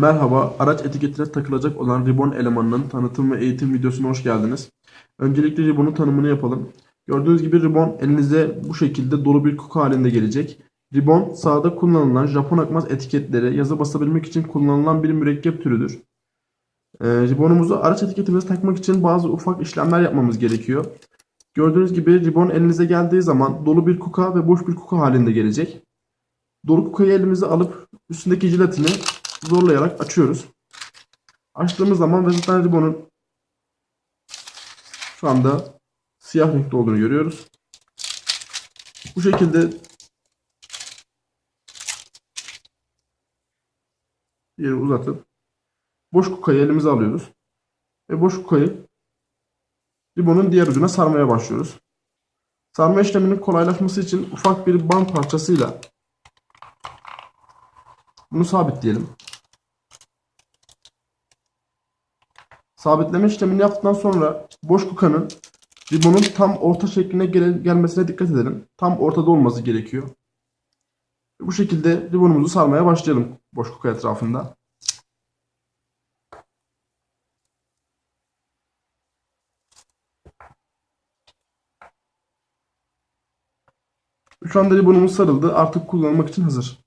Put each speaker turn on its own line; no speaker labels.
Merhaba, araç etiketine takılacak olan ribon elemanının tanıtım ve eğitim videosuna hoş geldiniz. Öncelikle ribonun tanımını yapalım. Gördüğünüz gibi ribon elinize bu şekilde dolu bir kuka halinde gelecek. Ribon sahada kullanılan Japon akmaz etiketlere yazı basabilmek için kullanılan bir mürekkep türüdür. Ee, ribonumuzu araç etiketimize takmak için bazı ufak işlemler yapmamız gerekiyor. Gördüğünüz gibi ribon elinize geldiği zaman dolu bir kuka ve boş bir kuka halinde gelecek. Dolu kukayı elimize alıp üstündeki jilatini zorlayarak açıyoruz. Açtığımız zaman ve zaten ribonun şu anda siyah renkte olduğunu görüyoruz. Bu şekilde yeri uzatıp boş kukayı elimize alıyoruz. Ve boş kukayı ribonun diğer ucuna sarmaya başlıyoruz. Sarma işleminin kolaylaşması için ufak bir bant parçasıyla bunu sabitleyelim. Sabitleme işlemini yaptıktan sonra boş kukanın ribonun tam orta şekline gel- gelmesine dikkat edelim. Tam ortada olması gerekiyor. Bu şekilde ribonumuzu sarmaya başlayalım boş kuka etrafında. Şu anda ribonumuz sarıldı. Artık kullanılmak için hazır.